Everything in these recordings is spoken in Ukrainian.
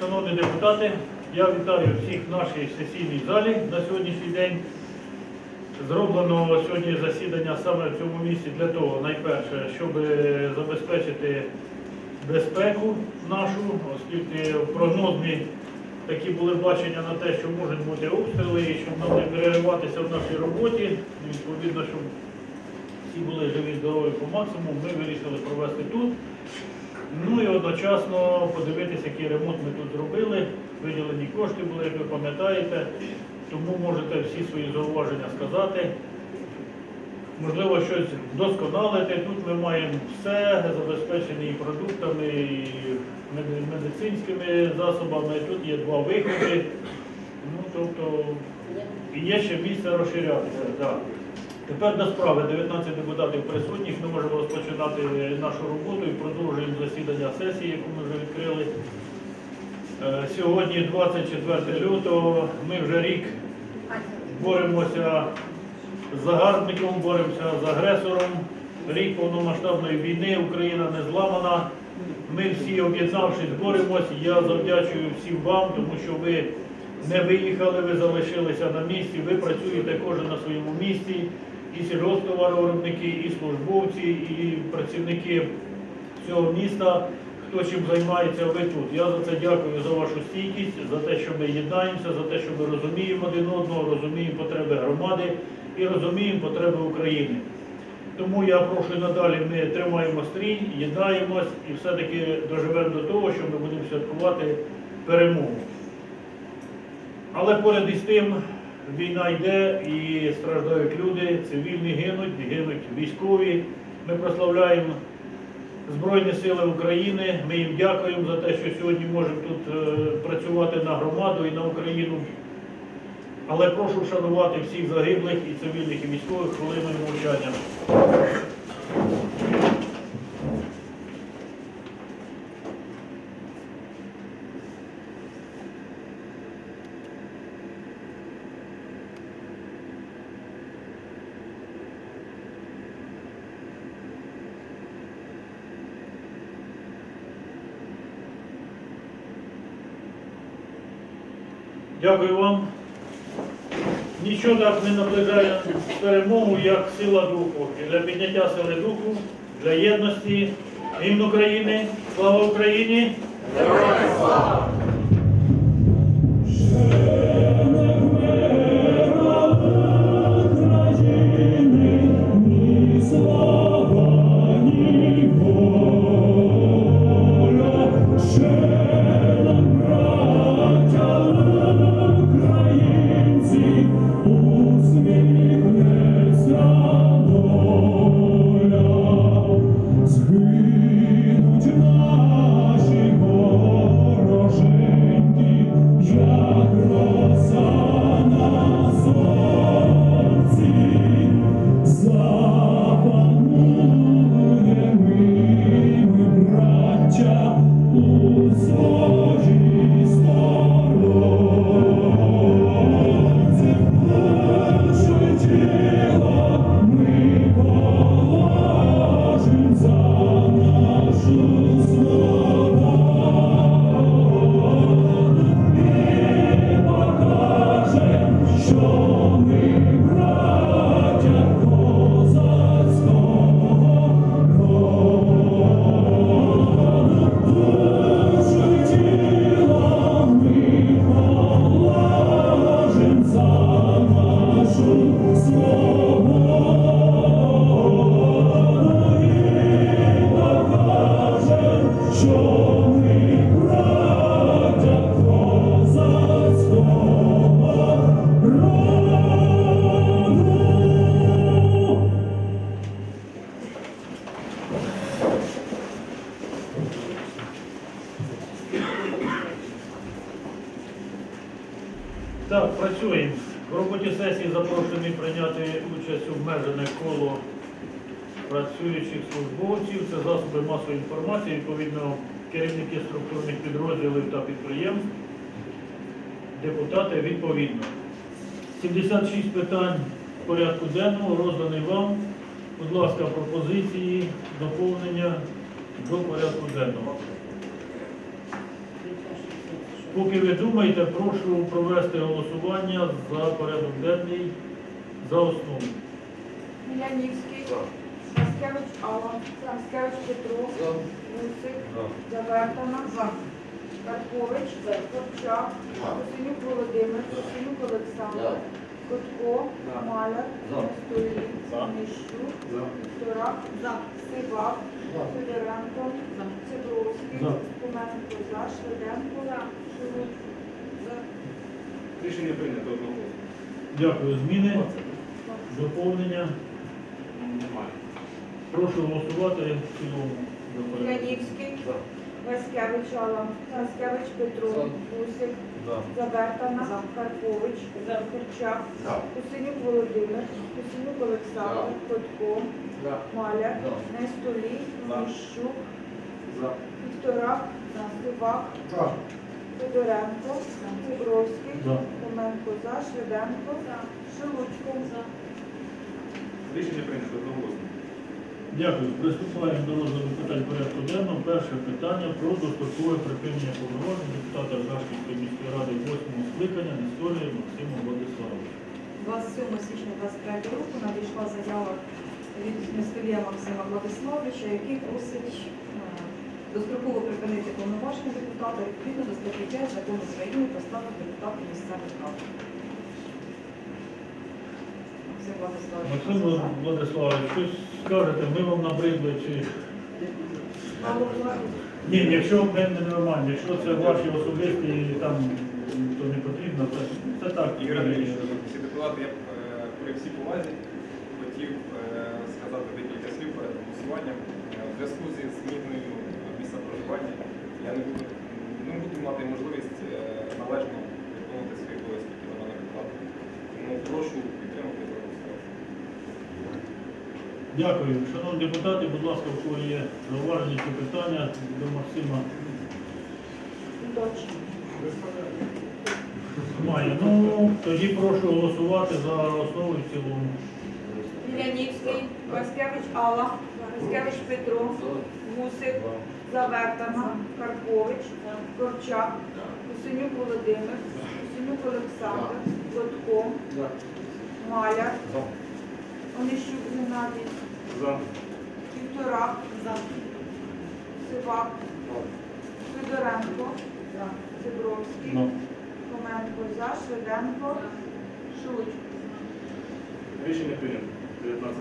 Шановні депутати, я вітаю всіх в нашій сесійній залі на сьогоднішній день. Зроблено сьогодні засідання саме в цьому місці для того, найперше, щоб забезпечити безпеку нашу, оскільки прогнозні такі були бачення на те, що можуть бути обстріли, і щоб нам перериватися в нашій роботі. Відповідно, щоб всі були живі, здорові по максимуму, ми вирішили провести тут. Ну і одночасно подивитися, який ремонт ми тут зробили. Виділені кошти були, як ви пам'ятаєте. Тому можете всі свої зауваження сказати. Можливо, щось вдосконалити. Тут ми маємо все забезпечені і продуктами, і медицинськими засобами. Тут є два виходи. Ну, тобто, і є ще місце розширятися. Да. Тепер до справи. 19 депутатів присутніх. Ми можемо розпочинати нашу роботу і продовжуємо засідання сесії, яку ми вже відкрили. Е, Сьогодні 24 лютого. Ми вже рік боремося з загарбником, боремося з агресором. Рік повномасштабної війни, Україна не зламана. Ми всі об'єднавшись боремось. Я завдячую всім вам, тому що ви не виїхали, ви залишилися на місці, ви працюєте кожен на своєму місці. І сільгосптоваровиробники, і службовці, і працівники цього міста, хто чим займається, ви тут. Я за це дякую за вашу стійкість, за те, що ми єднаємося, за те, що ми розуміємо один одного, розуміємо потреби громади і розуміємо потреби України. Тому я прошу надалі ми тримаємо стрій, єднаємось і все-таки доживемо до того, що ми будемо святкувати перемогу. Але поряд із тим війна йде і страждають люди, цивільні гинуть, гинуть військові. Ми прославляємо Збройні Сили України. Ми їм дякуємо за те, що сьогодні можемо тут е, працювати на громаду і на Україну. Але прошу вшанувати всіх загиблих і цивільних, і військових хвилиною мовчання. Дякую вам. Нічого так не наближає перемогу, як сила духу. І для підняття сили духу, для єдності, гімн України. Слава Україні! Згинуть масової інформації, відповідно, керівники структурних підрозділів та підприємств, депутати відповідно. 76 питань порядку денного розданий вам. Будь ласка, пропозиції, доповнення до порядку денного. Поки ви думаєте, прошу провести голосування за порядок денний за основу. Мілянівський, Маскевич Алла, Маскевич Петро, Мусик, Завертана, Карпович, Корчак, Косинюк Володимир, Косинюк Олександр, Котко, Маляр, Столій, Міщук, Вторак, Сивак, Федоренко, Цибровський, За. Куменко, За, Швиденко. Рішення прийнято одноголосно. Дякую. Зміни, доповнення. Немає. Прошу голосувати в цілому. Мілянівський, Васькевич Алла, Васькевич Петро, Гусик, Завертана, Карпович, Корчак, Кусинюк Володимир, Кусинюк Олександр, Котко, Маляр, Нестолій, Міщук, Вікторак, Сивак, Федоренко, Цибровський, За. Томенко За, Швиденко, Шелудько. Рішення прийнято одноголосно. Дякую. Приступаємо до розгляду питань порядку денного. Перше питання про дострокове припинення повноважень депутата Жашківської міської ради 8 скликання Несторії Максима Владиславовича. 27 січня 23 року надійшла заява від Нестолія Максима Владиславовича, який просить е, достроково припинити повноваження депутата відповідно до статті 5 закону України про статус депутатів місцевих рад. Максим Владиславович, щось скажете, ми вам набридли чи. Ні, якщо не нормально, якщо це ваші особисті там, то не потрібно, це, це так. Ігор Андрійович, депутати, я б е, при всій повазі хотів е, сказати декілька слів перед голосуванням. Е, В зв'язку зі зміною місця проживання я не буду, не буду мати можливість належно виконувати свої обов'язки які на мене покладені. Тому прошу підтримати і проголосувати. Дякую. Шановні депутати, будь ласка, у кого є зауваження чи питання до Максима немає. Ну, тоді прошу голосувати за основу і в цілому. Мілянівський, Васькевич Алла, Васькевич Петро, Гусик, Завертана, Карпович, Корчак, Кусинюк Володимир, Кусинюк Олександр, Лотко, Маляр, Онищук Геннадій, Вікторак, Сивак, Федоренко, Цибровський, Ну. Коменко За, Швиденко, Шуть. Рішення прийнято. 19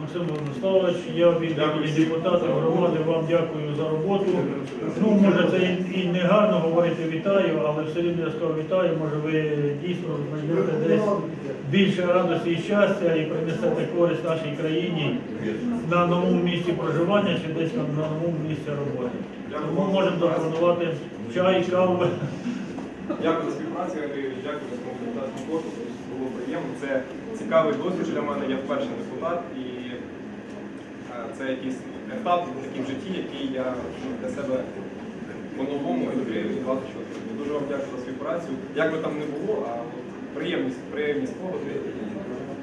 Максим Владиславович, я від депутатів громади вам дякую за роботу. Ну, може, це і, не гарно говорити вітаю, але все рівно я скажу вітаю. Може, ви дійсно знайдете десь більше радості і щастя і принесете користь нашій країні на новому місці проживання чи десь на, новому місці роботи. Тому можемо запропонувати чай, каву. Дякую за співпрацю, дякую за депутатському корпусу. Було приємно. Це цікавий досвід для мене. Я вперше депутат і це якийсь етап такий в житті, який я ну, для себе по-новому відкрив і багато чого. зробив. Дуже вам дякую за співпрацю. Як би там не було, а приємність, приємність спогади.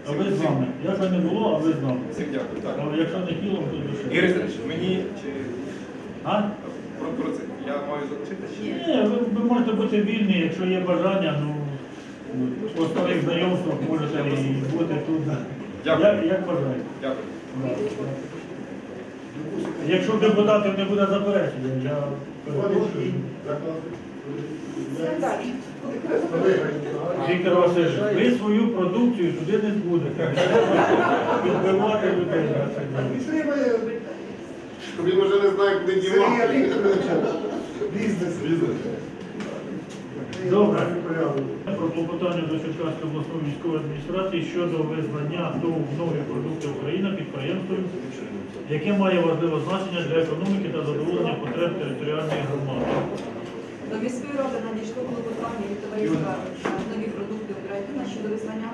А ви з нами. Як би не було, а ви з нами. Всім дякую. Так. Але якщо не тілом, то душею. Ігор Сергійович, мені чи А? про, про це я маю залишити чи ні? Ви, ви можете бути вільні, якщо є бажання, ну по старих знайомствах можете і бути тут. Дякую. Як, як бажаєте. Дякую. Да. Якщо депутатів не буде заперечення, я перепрошую. Віктор Васильович, ви свою продукцію туди не збудете. Підбивати людей. Він вже не знає, куди дівати. Бізнес. Добре. Про клопотання до Черкаської обласної військової адміністрації щодо визнання ТОВ нові продукти Україна підприємством, яке має важливе значення для економіки та задоволення потреб територіальної громади. До міської ради надійшло клопотання від товариства нові продукти Україна щодо визнання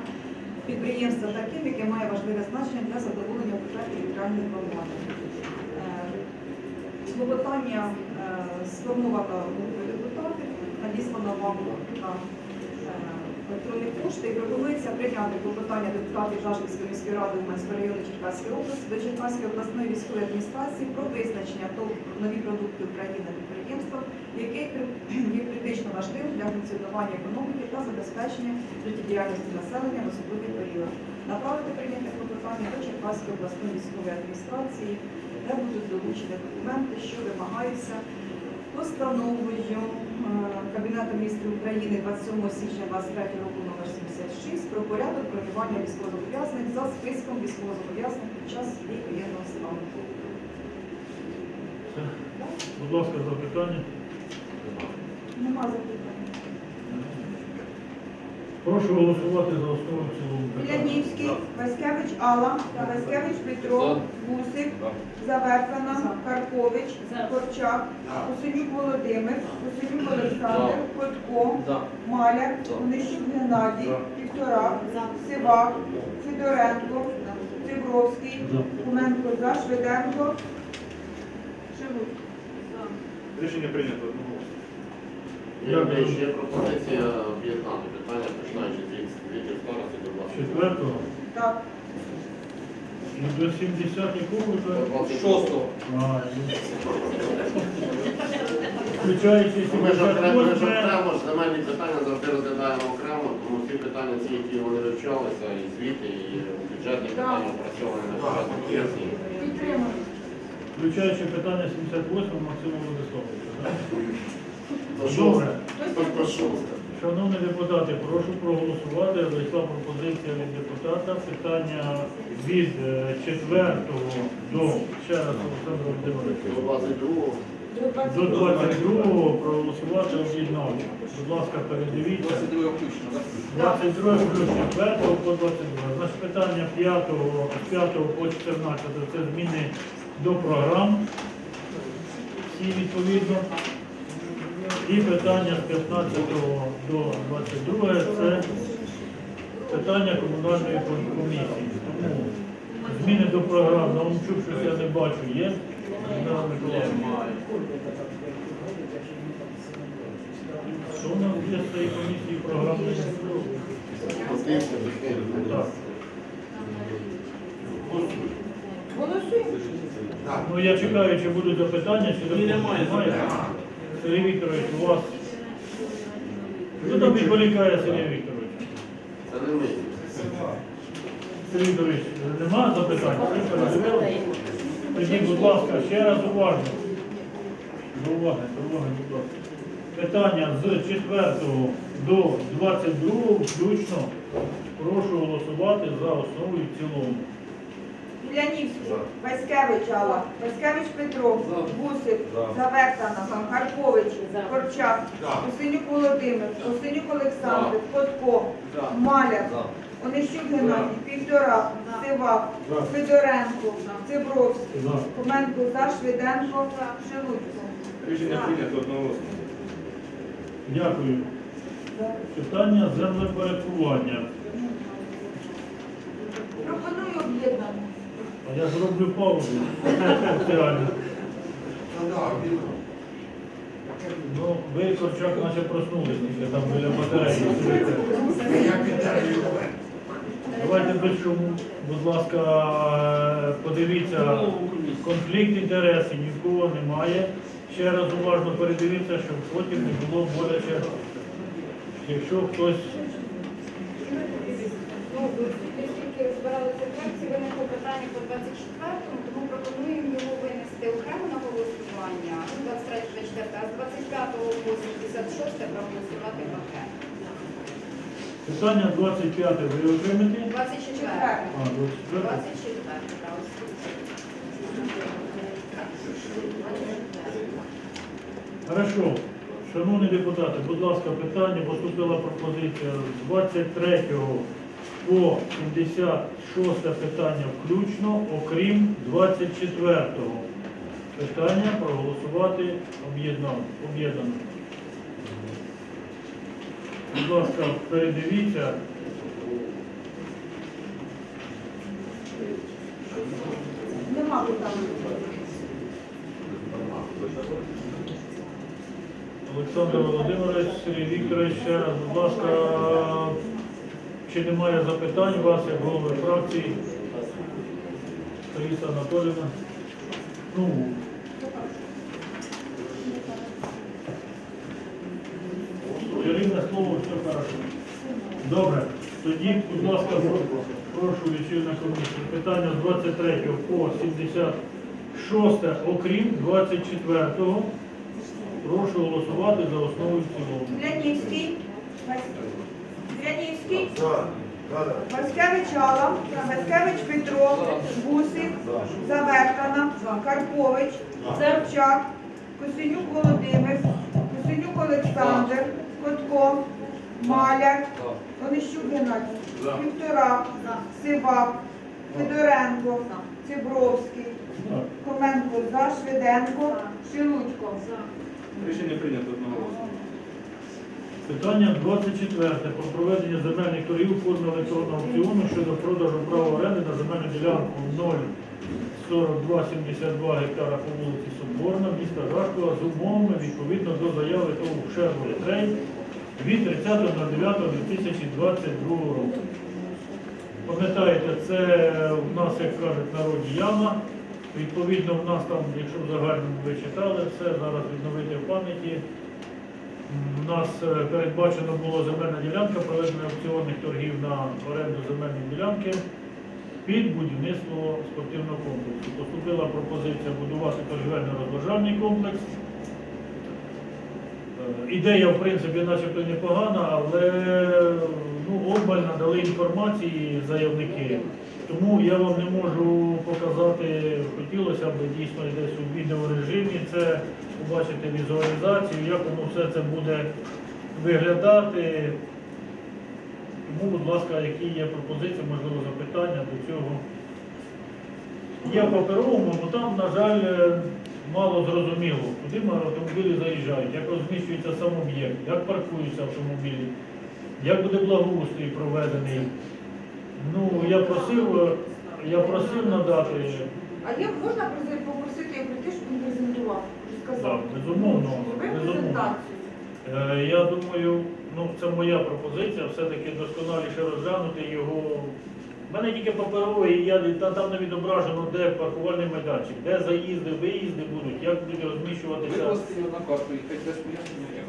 підприємства таким, яке має важливе значення для задоволення потреб територіальної громади. Е, Клопотання е, сформовано депутатів, надіслано вам е, електронні пошти і пропонується прийняти клопотання депутатів Жашківської міської ради Уманського району Черкаської області до Черкаської обласної військової адміністрації про визначення ТОВ нові продукти України підприємства, яке є критично важливим для функціонування економіки та забезпечення життєдіяльності населення в особливий період. Направити прийняти клопотання до Черкаської обласної військової адміністрації, де будуть долучені документи, що вимагаються постановою Кабінету міністрів України 27 січня 23 року номер 76 про порядок бронювання військовозобов'язаних за списком військовозобов'язаних під час дії воєнного стану. Будь ласка, запитання. Нема запитань. Прошу голосувати за основу в цілому. Білянівський, Васькевич Алла, Васькевич Петро, Гусик, Заверкана, Карпович, Корчак, Усенюк Володимир, Усенюк Олександр, Котко, Маляр, Онищук Геннадій, Півторак, Сивак, Федоренко, Цибровський, Куменко за, Швиденко, Шелудь. Рішення прийнято одноголосно. Ще є пропозиція об'єднати питання, починаючи від відділу старості до 20. Четвертого. Так. І до 70 якого ви кажете? Шостого. А, ну. Включаючи Ми ж окремо, ми ж 78, окремо ж земельні питання завжди розглядаємо окремо, тому всі питання ці, які вони вивчалися, і звіти, і бюджетні питання опрацьовані на бюджетній комісії. Підтримую. включаючи питання 78 Максима Владиславовича. так? То Добре. Шановні депутати, прошу проголосувати. Зайшла пропозиція від депутата. Питання від 4 до, ще раз, Олександр Володимирович, До 22-го. до 22 проголосувати об'єднання. Будь ласка, передивіться. 22 включно, так? 22 плюс 4 по 22. Значить, питання 5, 5 по 14 це зміни до програм. Всі відповідно. І питання з 15 до 22 це питання комунальної комісії. Тому зміни до програм, Наумчук, щось я не бачу, є? Що у нас є з цієї комісії програмної? Так. Голосуємо. Ну я чекаю, чи будуть запитання, чи Ні, немає. Сергій Вікторович, у вас. Хто там відволікає Сергій Вікторович? Це не ми. Сергій Вікторович, немає запитань? Ви будь ласка, ще раз уважно. До уваги, до уваги, будь ласка. Питання з 4 до 22 включно. Прошу голосувати за основу і в цілому. Білянівський, Васькевич Алла, Васькевич Петро, Гусик, Заверкана, Карпович, Корчак, Усенюк Володимир, Усенюк Олександр, Котко, Маляр, Онищук Геннадій, Півторак, Сивак, Федоренко, Цибровський. Коменко за, Швиденко, Шелудько. Рішення прийнято одноголосно. Дякую. Питання землепорядкування. Пропоную об'єднання. А я зроблю паузу. Ну, ви, Корчак, наче проснулись, тільки там біля батареї. Давайте без шуму. Будь ласка, е, подивіться, конфлікт інтересів ні в кого немає. Ще раз уважно передивіться, щоб потім не було боляче. Якщо хтось Ну, оскільки збиралися фракції, виникло питання по 24-му, тому пропонуємо його винести окремо на голосування. Ну, 23-24, з 25-го по 76 проголосувати пакет. питання 25 ви отримаєте? 24. А, 24. 24, так. Хорошо. Шановні депутати, будь ласка, питання поступила пропозиція з 23 по 76 питання включно, окрім 24-го. Питання проголосувати об'єднано. Будь ласка, передивіться. Нема питань. Олександр Володимирович, Сергій Вікторович, ще раз, будь ласка, чи немає запитань у вас, як голови фракції? Таїса Анатоліївна? Ну, рівне слово, все хорошо. Добре. Тоді, будь ласка, прошу відчинна комісію. Питання з 23 по 76, окрім 24-го. Прошу голосувати за основу і цілому. Да, да. Васькевич Алла, Васькевич Петро, Гусик, Завертана, Карпович, Зарчак, Косинюк Володимир, Косинюк Олександр, Котко, Маляр, Онищук Геннадій, Півторак, Сивак, Федоренко, Цибровський, Коменко, За, Швиденко, Шелудько. Рішення прийнято одноголосно. Питання 24 про проведення земельних торгів у формі електронного аукціону щодо продажу права оренди на земельну ділянку 04272 гектара по вулиці Соборна, міста Жашкова з умовами відповідно до заяви ТОВ Шервої Трейд від 30.09.2022 року. Пам'ятаєте, це в нас, як кажуть, народі яма. Відповідно, в нас там, якщо в загальному ви читали, все зараз відновити в пам'яті. У нас е, передбачено було земельна ділянка, проведення аукціонних торгів на оренду земельної ділянки під будівництво спортивного комплексу. Поступила пропозиція будувати торгівельно-розважальний комплекс. Е, Ідея, в принципі, начебто непогана, але ну, обмаль надали інформації заявники. Тому я вам не можу показати, хотілося б дійсно десь у відеорежимі це побачити візуалізацію, як воно все це буде виглядати. Тому, будь ласка, які є пропозиції, можливо, запитання до цього. Є в паперовому, але там, на жаль, е, мало зрозуміло, куди автомобілі заїжджають, як розміщується сам об'єкт, як паркуються автомобілі, як буде благоустрій проведений. Ну, я просив, е, я просив надати, А є можна попросити прийти, щоб він презентував? так, безумовно, безумовно. презентацію. Е, Я думаю, ну це моя пропозиція, все-таки досконаліше розглянути його. У мене тільки паперовий, і я, та- там не відображено, де паркувальний майданчик, де заїзди, виїзди будуть, як буде розміщуватися. на карту і хай.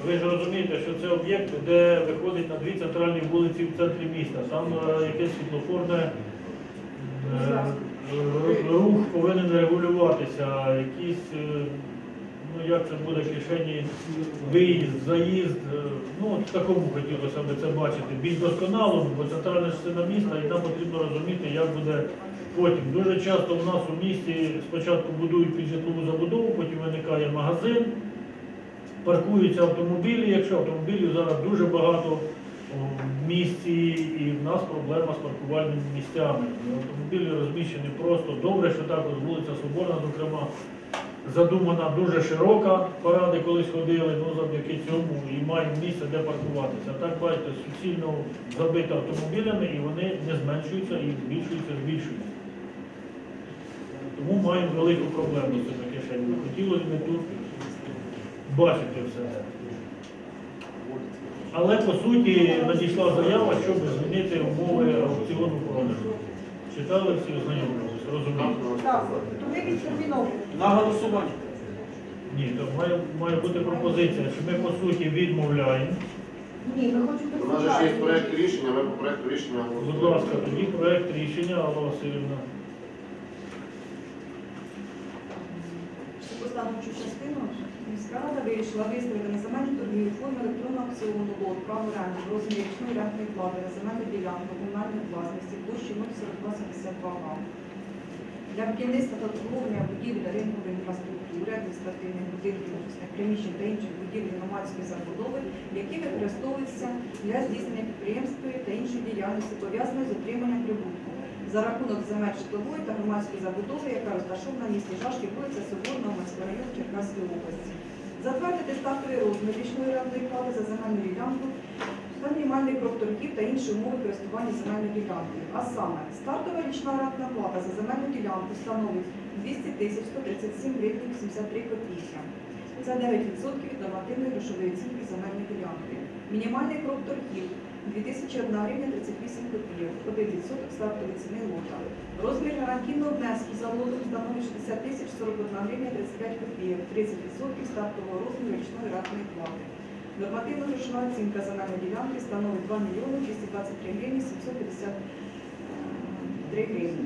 Ви ж розумієте, що це об'єкт, де виходить на дві центральні вулиці в центрі міста. Там е, якесь світлофорне е, рух повинен регулюватися, якісь, е, ну як це буде кишені, виїзд, заїзд. е, Ну, в такому хотілося б це бачити. Більш досконало, бо центральна частина міста, і нам потрібно розуміти, як буде потім. Дуже часто в нас у місті спочатку будують під житлову забудову, потім виникає магазин паркуються автомобілі, якщо автомобілів зараз дуже багато в місті, і в нас проблема з паркувальними місцями. Автомобілі розміщені просто добре, що також вулиця Соборна, зокрема, задумана дуже широка, паради колись ходили, ну завдяки цьому і маємо місце, де паркуватися. Так бачите, суцільно забито автомобілями і вони не зменшуються і збільшуються, збільшуються. Тому маємо велику проблему з цими кишенями. Хотілося б тут бачити все. Але по суті надійшла заява, щоб змінити умови аукціону продажу. Читали всі, ознайомилися, розумієте? Так, то ми відтерміновуємо. На голосування. Ні, то має, має бути пропозиція, що ми по суті відмовляємо. Ні, ми хочемо У нас же ж є проект рішення, ми по проекту рішення Будь голосуємо. ласка, тоді проект рішення, Алла Васильівна. Постановчу частину міська рада вирішила виставити на земельні торгівлі форми електронного аукціону лот право оренди в розмірі річної рентної плати на земельну ділянку комунальної власності площі 04272 га. Для будівництва та обслуговування будівель ринкової інфраструктури, адміністративних будинків, приміщень та інших будівель громадської забудови, які використовуються для здійснення підприємської та іншої діяльності, пов'язаної з отриманням прибутку за рахунок земель житлової та громадської забудови, яка розташована в місті Жашки, вулиця Соборна, Уманського району Черкаської області. Затвердити стартовий розмір річної рентної плати за земельну ділянку та мінімальний крок торгів та інші умови користування земельною ділянкою. А саме, стартова річна рентна плата за земельну ділянку становить 200 тисяч 137 гривень 83 копійки. Це 9% від нормативної грошової оцінки земельної ділянки. Мінімальний крок торгів 2001 гривня 38 копійок, 1% стартової ціни лота. Розмір гарантійного внеску за лотом становить 60 тисяч 41 гривня 35 копійок, 30% стартового розміру річної ратної плати. Нормативна грошова оцінка земельної ділянки становить 2 мільйони 223 гривні 753 гривні.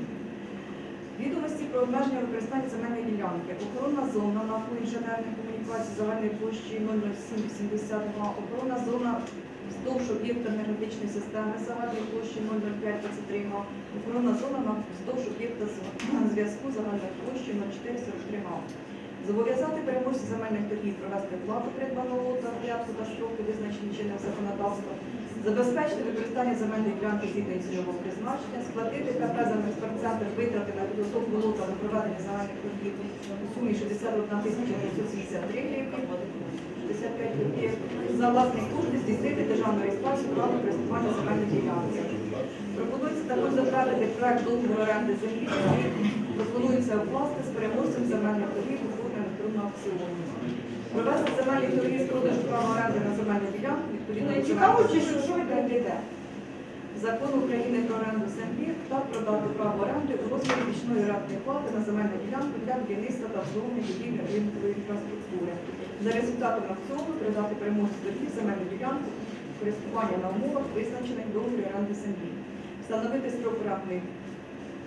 Відомості про обмеження використання земельної ділянки. Охоронна зона на інженерної комунікації загальної площі 00782. Охоронна зона вздовж об'єкта енергетичної системи загальної площі 00523 га. Охоронна зона на вздовж об'єкта зв'язку загальної площі 0443 га. Зобов'язати переможців земельних торгів провести плату придбаного в порядку та строки, визначені чинним законодавством, забезпечити використання земельної ділянки згідно цільового призначення, сплатити КП за експортцентр витрати на підготовку лота на проведення загальних торгів у сумі 61 тисяча 973 гривні, 55 за власний кошт здійснити державну реєстрацію права користування земельної ділянки. Пропонується також затвердити проект договору оренди землі, пропонується укласти з переможцем земельних торгів у формі електронного аукціону. Провести земельні торги з продажу права оренди на земельну ділянку відповідно Ну, цікаво, чи що, що ви йде? Закону України про оренду землі та продати право оренди у розмірі річної орендної плати на земельну ділянку для будівництва та обслуговування будівлі ринкової інфраструктури. За результатами аукціону передати переможцю торгів земельну ділянку користування на умовах, визначених в договорі оренди землі. Встановити строк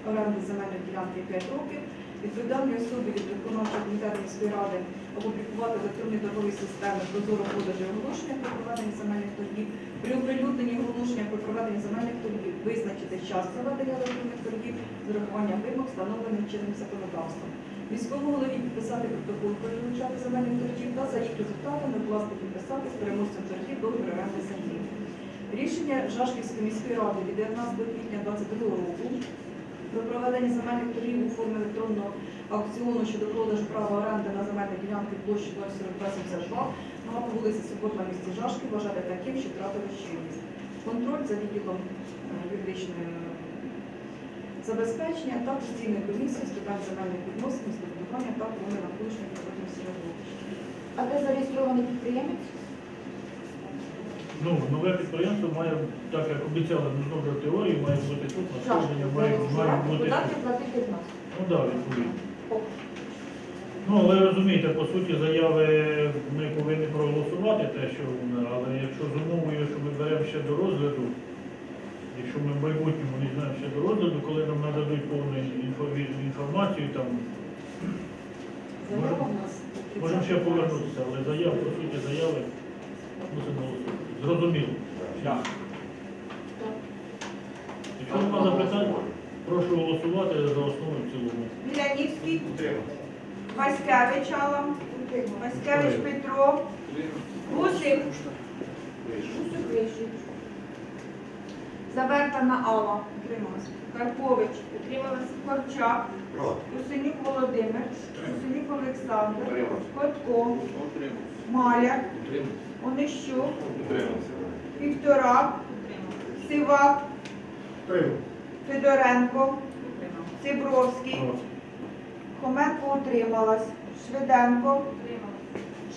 оренди земельної ділянки 5 років, відповідальній особі від виконавчого комітету міської ради опублікувати в електронній торговій системі прозоро продажі оголошення про проведення земельних торгів, при оприлюдненні оголошення про проведення земельних торгів визначити час проведення електронних торгів з урахуванням вимог, встановлених чинним законодавством. Міському голові підписати протокол про вилучати земельних торгів та за їх результатами власне підписати з переможцем торгів договір оренди землі. Рішення Жашківської міської ради від 19 квітня 2022 року про проведення земельних торгів електронного аукціону щодо продажу права оренди на земельні ділянки площі 04272 на вулиці Суботна місті Жашки вважати таким, що втратили чинність. Контроль за відділом е, юридичної е, забезпечення та постійної комісії з питань земельних відносин, містобудування та охорони навколишнього природного середовища. А де зареєстрований підприємець? Ну, нове підприємство має, так як обіцяли на добру теорію, має бути тут, надходження має, має бути. Податки платити в нас. Ну так, да, відповідно. Ну, але розумієте, по суті, заяви ми повинні проголосувати те, що але якщо з умовою, що ми беремо ще до розгляду, якщо ми в майбутньому візьмемо ще до розгляду, коли нам нададуть повну інформацію, там можемо ще повернутися, але заяв, по суті, заяви мусимо голосувати. Зрозуміло. Так. Якщо немає запитань, прошу голосувати за основу в цілому. Мілянівський, Васькевич Алла, Васькевич Петро, Гусик, Завертана Алла, утрималась. Карпович, утрималась. Корчак, Русинюк Володимир, Русинюк Олександр. Котко. Маляр, Онищук, Вікторак, Сивак, Федоренко, Цибровський, Хоменко утрималась, Швиденко,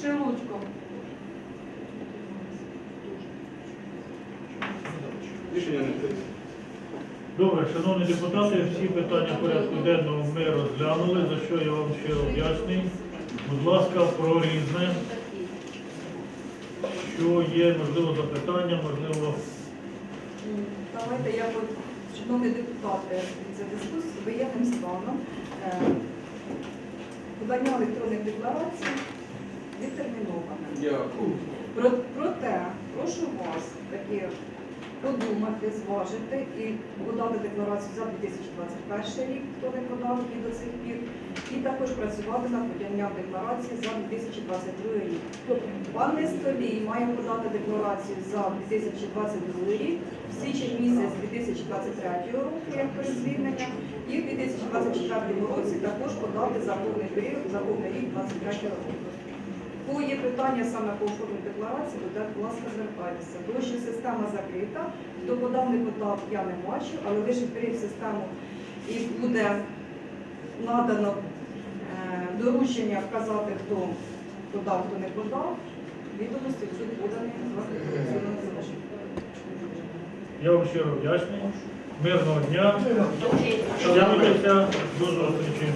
Шелудько. Рішення не прийнято. Добре, шановні депутати, всі питання порядку денного ми розглянули, за що я вам щиро вдячний. Будь ласка, про різне, що є, можливо, запитання, можливо, Давайте я от, шановні депутати, за дискусію з воєнним станом е, подання електронних декларацій відтерміноване. Про- Проте прошу вас таки подумати, зважити і подати декларацію за 2021 рік, хто не подав її до цих пір, і також працювати над поданням декларації за 2022 рік. Пан Нестолій має подати декларацію за 2022 рік, в січень місяць 2023 року, як перед звільненням, і в 2024 році також подати за повний період, за повний рік 2023 року. Кого є питання саме по оформленню декларації, то, будь ласка, звертайтеся. Тому що система закрита, хто подав, не подав, я не бачу, але лише відкриє систему і буде надано е, доручення вказати, хто подав, хто не подав. Відомості будуть подані з інформаційному я вам щиро вдячний. Мирного дня. Дякуюся. До зустрічі.